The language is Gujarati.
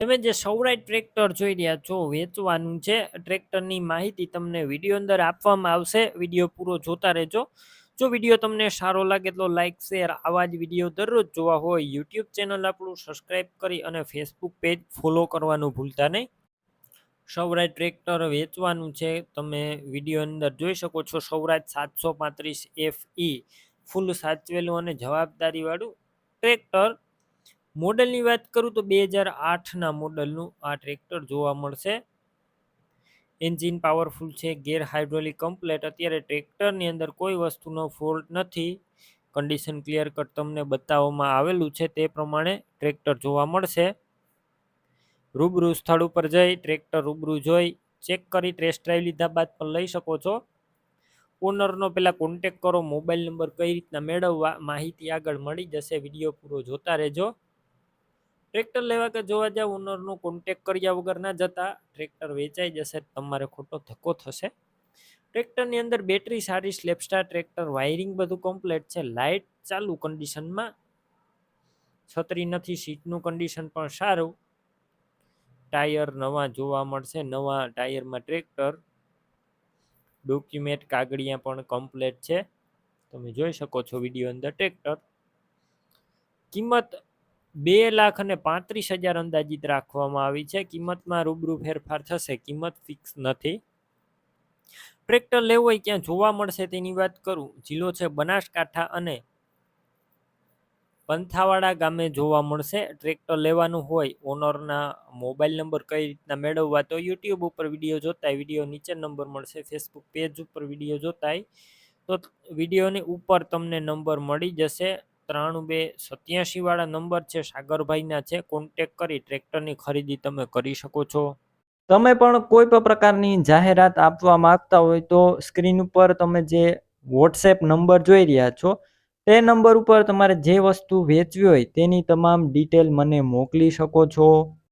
તમે જે સૌરાષ્ટ્ર ટ્રેક્ટર જોઈ રહ્યા છો, વેચવાનું છે. ટ્રેક્ટરની માહિતી તમને વીડિયો અંદર આપવામાં આવશે. વીડિયો પૂરો જોતા રહેજો. જો વીડિયો તમને સારો લાગે તો લાઇક શેર, આવા જ વીડિયો દરરોજ જોવા હોય, યુટ્યુબ ચેનલ આપણું સબસ્ક્રાઈબ કરી અને ફેસબુક પેજ ફોલો કરવાનું ભૂલતા નહીં. સૌરાય ટ્રેક્ટર વેચવાનું છે. તમે વીડિયો અંદર જોઈ શકો છો. સૌરાજ સાતસો પાંત્રીસ એફ ફૂલ સાચવેલું અને જવાબદારીવાળું ટ્રેક્ટર. મોડલની વાત કરું તો બે હજાર આઠના મોડલનું આ ટ્રેક્ટર જોવા મળશે. એન્જિન પાવરફુલ છે, ગેર હાઇડ્રોલિક કમ્પ્લેટ. અત્યારે ટ્રેક્ટરની અંદર કોઈ વસ્તુનો ફોલ્ટ નથી. કન્ડિશન ક્લિયર કટ તમને બતાવવામાં આવેલું છે તે પ્રમાણે ટ્રેક્ટર જોવા મળશે. રૂબરૂ સ્થળ ઉપર જઈ ટ્રેક્ટર રૂબરૂ જોઈ, ચેક કરી, ટેસ્ટ ડ્રાઈવ લીધા બાદ પણ લઈ શકો છો. ઓનરનો પહેલાં કોન્ટેક કરો, મોબાઈલ નંબર કઈ રીતના મેળવવા, માહિતી આગળ મળી જશે. વીડિયો પૂરો જોતા રહેજો. ટ્રેક્ટર લેવા કે જોવા જાવ ઓનરનો કોન્ટેક કર્યા વગર ના જતા ટ્રેક્ટર વેચાઈ જશે તમારે ખોટો ધક્કો થશે. ટ્રેક્ટરની અંદર બેટરી સારી સ્લેપસ્ટાર ટ્રેક્ટર વાયરિંગ બધું કમ્પ્લેટ છે. લાઇટ ચાલુ કન્ડિશનમાં છત્રી નથી સીટનું કન્ડિશન પણ સારું. ટાયર નવા જોવા મળશે, નવા ટાયરમાં ટ્રેક્ટર. ડોક્યુમેન્ટ કાગળિયા પણ કમ્પ્લેટ છે. તમે જોઈ શકો છો વીડિયો અંદર ટ્રેક્ટર. કિંમત બે લાખ અને પાંત્રીસ હજાર અંદાજિત રાખવામાં આવી છે. કિંમતમાં રૂબરૂ ફેરફાર થશે. કિંમત ફિક્સ નથી. ટ્રેક્ટર લેવું હોય ક્યાં જોવા મળશે તેની વાત કરું. જિલ્લો છે બનાસકાંઠા અને પંથાવાડા ગામે જોવા મળશે. ટ્રેક્ટર લેવાનું હોય, ઓનરના મોબાઈલ નંબર કઈ રીતના મેળવવા તો યુટ્યુબ ઉપર વીડિયો જોતાય. વીડિયો નીચે નંબર મળશે. ફેસબુક પેજ ઉપર વીડિયો જોતાય. તો વિડીયોની ઉપર તમને નંબર મળી જશે. ત્રાણું બે સત્યાસી વાળા નંબર છે, સાગરભાઈના છે. કોન્ટેક કરી ટ્રેક્ટરની ખરીદી તમે કરી શકો છો. તમે પણ કોઈ પણ પ્રકારની જાહેરાત આપવા માંગતા હોય તો સ્ક્રીન ઉપર તમે જે વોટ્સએપ નંબર જોઈ રહ્યા છો, તે નંબર ઉપર તમારે જે વસ્તુ વેચવી હોય તેની તમામ ડિટેલ મને મોકલી શકો છો.